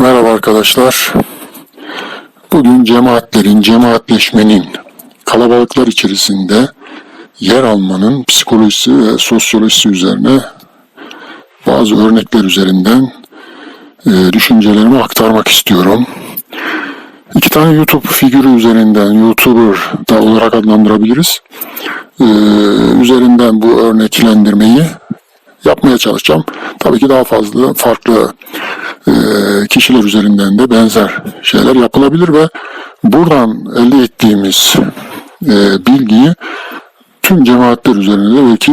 Merhaba arkadaşlar. Bugün cemaatlerin, cemaatleşmenin, kalabalıklar içerisinde yer almanın psikolojisi ve sosyolojisi üzerine bazı örnekler üzerinden e, düşüncelerimi aktarmak istiyorum. İki tane YouTube figürü üzerinden, YouTuber da olarak adlandırabiliriz. E, üzerinden bu örneklendirmeyi yapmaya çalışacağım. Tabii ki daha fazla farklı e, kişiler üzerinden de benzer şeyler yapılabilir ve buradan elde ettiğimiz e, bilgiyi tüm cemaatler üzerinde de belki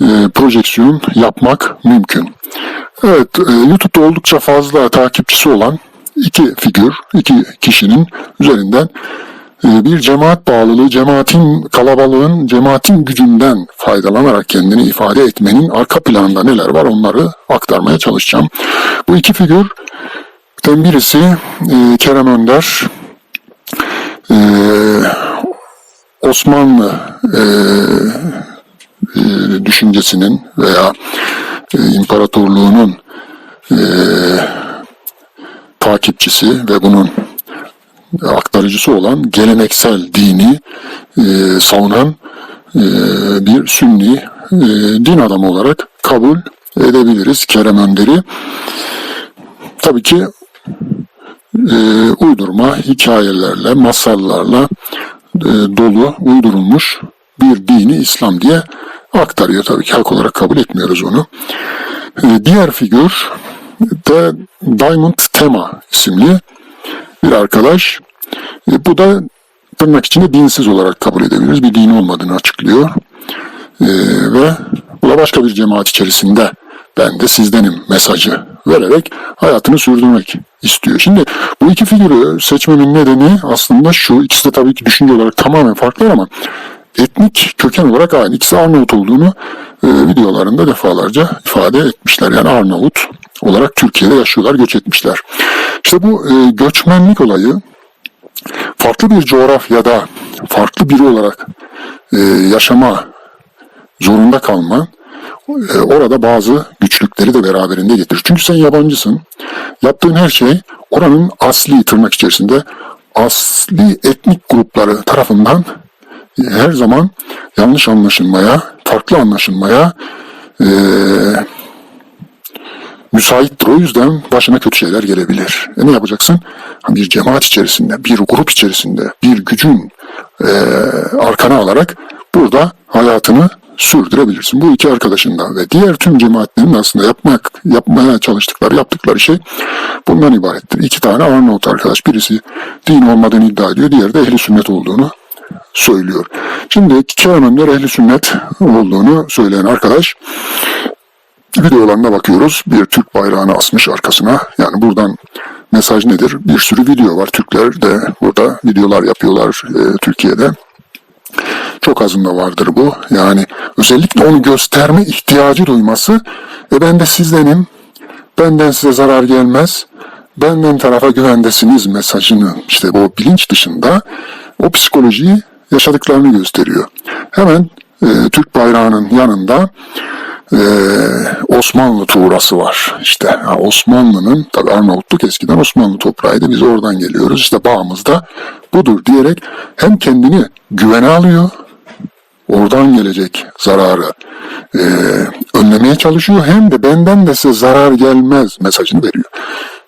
e, projeksiyon yapmak mümkün. Evet, YouTube'da oldukça fazla takipçisi olan iki figür, iki kişinin üzerinden bir cemaat bağlılığı, cemaatin kalabalığın, cemaatin gücünden faydalanarak kendini ifade etmenin arka planında neler var onları aktarmaya çalışacağım. Bu iki figürden birisi e, Kerem Önder, e, Osmanlı e, düşüncesinin veya imparatorluğunun takipçisi ve bunun aktarıcısı olan geleneksel dini e, savunan e, bir sünni e, din adamı olarak kabul edebiliriz Kerem Önder'i. Tabii ki e, uydurma hikayelerle, masallarla e, dolu, uydurulmuş bir dini İslam diye aktarıyor. Tabii ki hak olarak kabul etmiyoruz onu. E, diğer figür de Diamond Tema isimli bir arkadaş. E, bu da tırnak içinde dinsiz olarak kabul edebiliriz. Bir dini olmadığını açıklıyor. E, ve bu da başka bir cemaat içerisinde ben de sizdenim mesajı vererek hayatını sürdürmek istiyor. Şimdi bu iki figürü seçmemin nedeni aslında şu. ikisi de tabii ki düşünce olarak tamamen farklı ama etnik köken olarak aynı. İkisi Arnavut olduğunu e, videolarında defalarca ifade etmişler. Yani Arnavut olarak Türkiye'de yaşıyorlar, göç etmişler. İşte bu e, göçmenlik olayı farklı bir coğrafyada farklı biri olarak e, yaşama zorunda kalman e, orada bazı güçlükleri de beraberinde getirir. Çünkü sen yabancısın. Yaptığın her şey oranın asli tırnak içerisinde asli etnik grupları tarafından her zaman yanlış anlaşılmaya, farklı anlaşılmaya e, müsaittir. O yüzden başına kötü şeyler gelebilir. E ne yapacaksın? Bir cemaat içerisinde, bir grup içerisinde, bir gücün e, arkana alarak burada hayatını sürdürebilirsin. Bu iki arkadaşın da ve diğer tüm cemaatlerin aslında yapmak, yapmaya çalıştıkları, yaptıkları şey bundan ibarettir. İki tane Arnavut arkadaş. Birisi din olmadığını iddia ediyor, diğeri de ehli sünnet olduğunu söylüyor. Şimdi Kerem Önder ehli sünnet olduğunu söyleyen arkadaş videolarına bakıyoruz. Bir Türk bayrağını asmış arkasına. Yani buradan mesaj nedir? Bir sürü video var. Türkler de burada videolar yapıyorlar e, Türkiye'de. Çok azında vardır bu. Yani özellikle onu gösterme ihtiyacı duyması. E ben de sizdenim. Benden size zarar gelmez. Benden tarafa güvendesiniz mesajını işte bu bilinç dışında o psikolojiyi yaşadıklarını gösteriyor. Hemen e, Türk bayrağının yanında e, Osmanlı tuğrası var. İşte Osmanlı'nın tabi Arnavutluk eskiden Osmanlı toprağıydı. Biz oradan geliyoruz. İşte bağımız da budur diyerek hem kendini güvene alıyor oradan gelecek zararı e, önlemeye çalışıyor hem de benden de size zarar gelmez mesajını veriyor.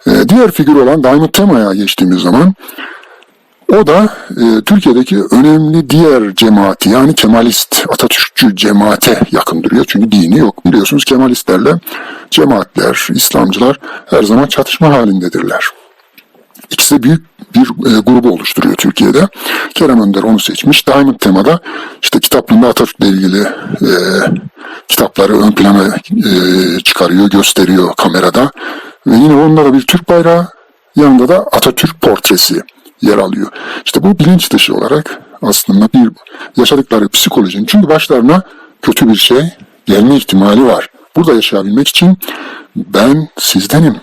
E, diğer figür olan Diamond Tema'ya geçtiğimiz zaman o da e, Türkiye'deki önemli diğer cemaati yani Kemalist, Atatürkçü cemaate yakın duruyor. Çünkü dini yok. Biliyorsunuz Kemalistlerle cemaatler, İslamcılar her zaman çatışma halindedirler. İkisi büyük bir e, grubu oluşturuyor Türkiye'de. Kerem Önder onu seçmiş. Diamond temada işte kitaplığında Atatürk'le ilgili e, kitapları ön plana e, çıkarıyor, gösteriyor kamerada. Ve yine onda da bir Türk bayrağı, yanında da Atatürk portresi yer alıyor. İşte bu bilinç dışı olarak aslında bir yaşadıkları psikolojinin çünkü başlarına kötü bir şey gelme ihtimali var. Burada yaşayabilmek için ben sizdenim.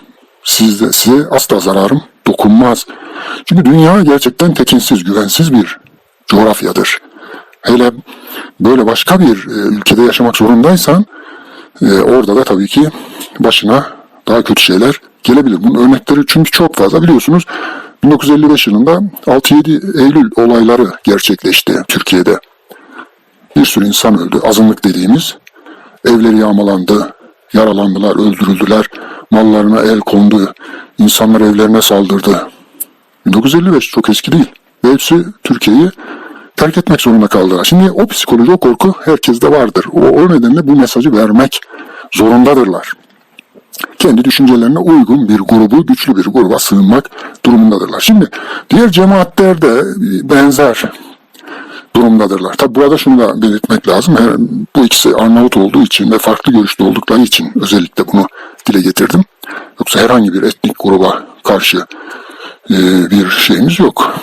Sizde, size asla zararım dokunmaz. Çünkü dünya gerçekten tekinsiz, güvensiz bir coğrafyadır. Hele böyle başka bir e, ülkede yaşamak zorundaysan e, orada da tabii ki başına daha kötü şeyler gelebilir. Bunun örnekleri çünkü çok fazla biliyorsunuz. 1955 yılında 6-7 Eylül olayları gerçekleşti Türkiye'de. Bir sürü insan öldü. Azınlık dediğimiz. Evleri yağmalandı, yaralandılar, öldürüldüler. Mallarına el kondu. insanlar evlerine saldırdı. 1955 çok eski değil. Ve hepsi Türkiye'yi terk etmek zorunda kaldılar. Şimdi o psikoloji, o korku herkeste vardır. O, o nedenle bu mesajı vermek zorundadırlar. Kendi düşüncelerine uygun bir grubu, güçlü bir gruba sığınmak durumundadırlar. Şimdi diğer cemaatler de benzer durumdadırlar. Tabi burada şunu da belirtmek lazım. Her, bu ikisi Arnavut olduğu için ve farklı görüşte oldukları için özellikle bunu dile getirdim. Yoksa herhangi bir etnik gruba karşı e, bir şeyimiz yok.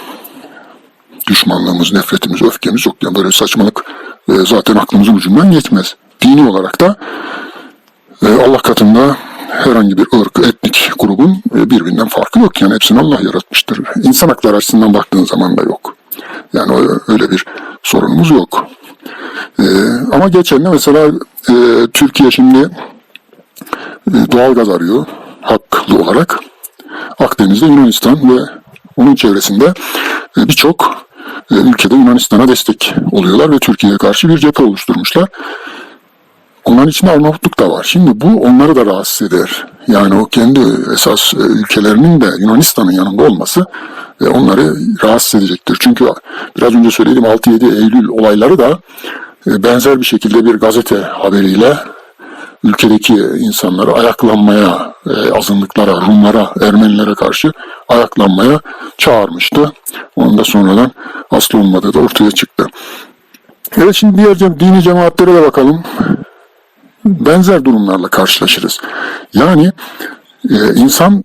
Düşmanlığımız, nefretimiz, öfkemiz yok. Yani böyle saçmalık e, zaten aklımızın ucundan geçmez. Dini olarak da e, Allah katında herhangi bir ırk, etnik grubun e, birbirinden farkı yok. Yani hepsini Allah yaratmıştır. İnsan hakları açısından baktığın zaman da yok. Yani öyle bir sorunumuz yok. E, ama geçen de mesela e, Türkiye şimdi e, doğalgaz arıyor haklı olarak. Akdeniz'de Yunanistan ve onun çevresinde birçok ülkede Yunanistan'a destek oluyorlar ve Türkiye'ye karşı bir cephe oluşturmuşlar. Onların içinde Arnavutluk da var. Şimdi bu onları da rahatsız eder. Yani o kendi esas e, ülkelerinin de Yunanistan'ın yanında olması e, onları rahatsız edecektir. Çünkü biraz önce söylediğim 6-7 Eylül olayları da e, benzer bir şekilde bir gazete haberiyle ülkedeki insanları ayaklanmaya, azınlıklara, Rumlara, Ermenilere karşı ayaklanmaya çağırmıştı. Onun da sonradan aslı olmadığı da ortaya çıktı. Evet şimdi diğer dini cemaatlere de bakalım. Benzer durumlarla karşılaşırız. Yani e, insan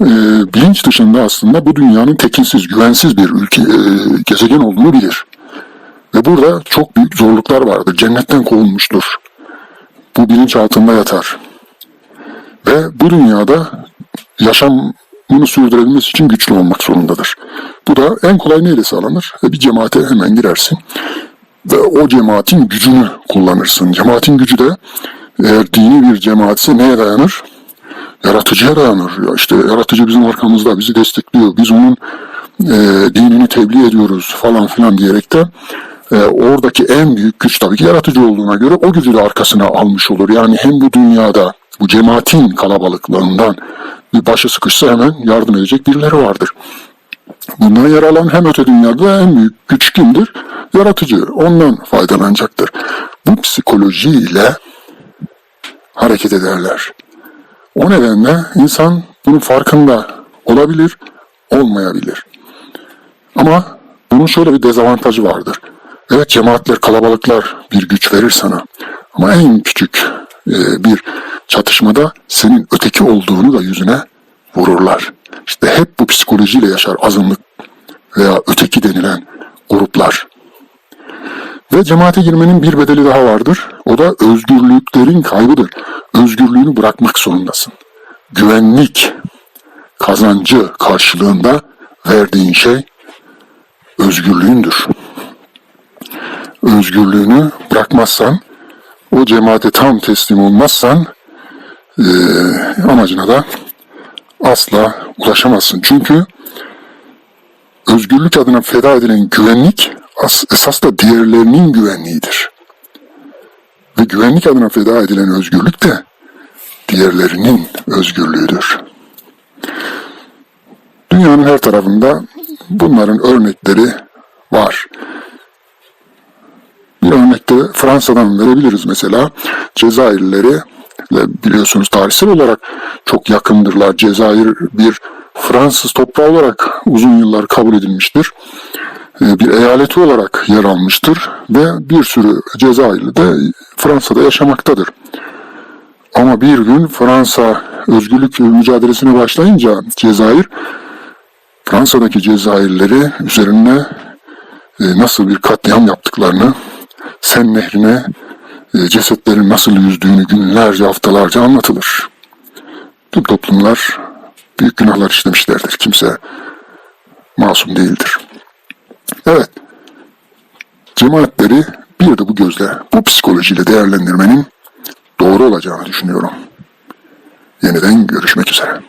e, bilinç dışında aslında bu dünyanın tekinsiz, güvensiz bir ülke, e, gezegen olduğunu bilir. Ve burada çok büyük zorluklar vardır. Cennetten kovulmuştur. Bu bilinç altında yatar. Ve bu dünyada yaşamını sürdürebilmesi için güçlü olmak zorundadır. Bu da en kolay neyle sağlanır? E, bir cemaate hemen girersin ve o cemaatin gücünü kullanırsın. Cemaatin gücü de eğer dini bir cemaatse neye dayanır? Yaratıcıya dayanır. Ya işte yaratıcı bizim arkamızda, bizi destekliyor. Biz onun e, dinini tebliğ ediyoruz falan filan diyerek de e, oradaki en büyük güç tabii ki yaratıcı olduğuna göre o gücü de arkasına almış olur. Yani hem bu dünyada bu cemaatin kalabalıklığından bir başı sıkışsa hemen yardım edecek birileri vardır. Bundan yer alan hem öte dünyada en büyük güç kimdir? Yaratıcı. Ondan faydalanacaktır. Bu psikolojiyle hareket ederler. O nedenle insan bunun farkında olabilir, olmayabilir. Ama bunun şöyle bir dezavantajı vardır. Evet cemaatler, kalabalıklar bir güç verir sana. Ama en küçük e, bir çatışmada senin öteki olduğunu da yüzüne vururlar. İşte hep bu psikolojiyle yaşar azınlık veya öteki denilen gruplar. Ve cemaate girmenin bir bedeli daha vardır. O da özgürlüklerin kaybıdır. Özgürlüğünü bırakmak zorundasın. Güvenlik kazancı karşılığında verdiğin şey özgürlüğündür. Özgürlüğünü bırakmazsan, o cemaate tam teslim olmazsan eee, amacına da asla ulaşamazsın. Çünkü özgürlük adına feda edilen güvenlik as- esas da diğerlerinin güvenliğidir. Ve güvenlik adına feda edilen özgürlük de diğerlerinin özgürlüğüdür. Dünyanın her tarafında bunların örnekleri var. Bir örnek de Fransa'dan verebiliriz mesela. Cezayirlileri biliyorsunuz tarihsel olarak çok yakındırlar. Cezayir bir Fransız toprağı olarak uzun yıllar kabul edilmiştir. Bir eyaleti olarak yer almıştır ve bir sürü Cezayirli de Fransa'da yaşamaktadır. Ama bir gün Fransa özgürlük mücadelesine başlayınca Cezayir Fransa'daki Cezayirlileri üzerine e, nasıl bir katliam yaptıklarını, Sen nehrine e, cesetlerin nasıl yüzdüğünü günlerce, haftalarca anlatılır. Tüm toplumlar büyük günahlar işlemişlerdir. Kimse masum değildir. Evet, cemaatleri bir de bu gözle, bu psikolojiyle değerlendirmenin doğru olacağını düşünüyorum. Yeniden görüşmek üzere.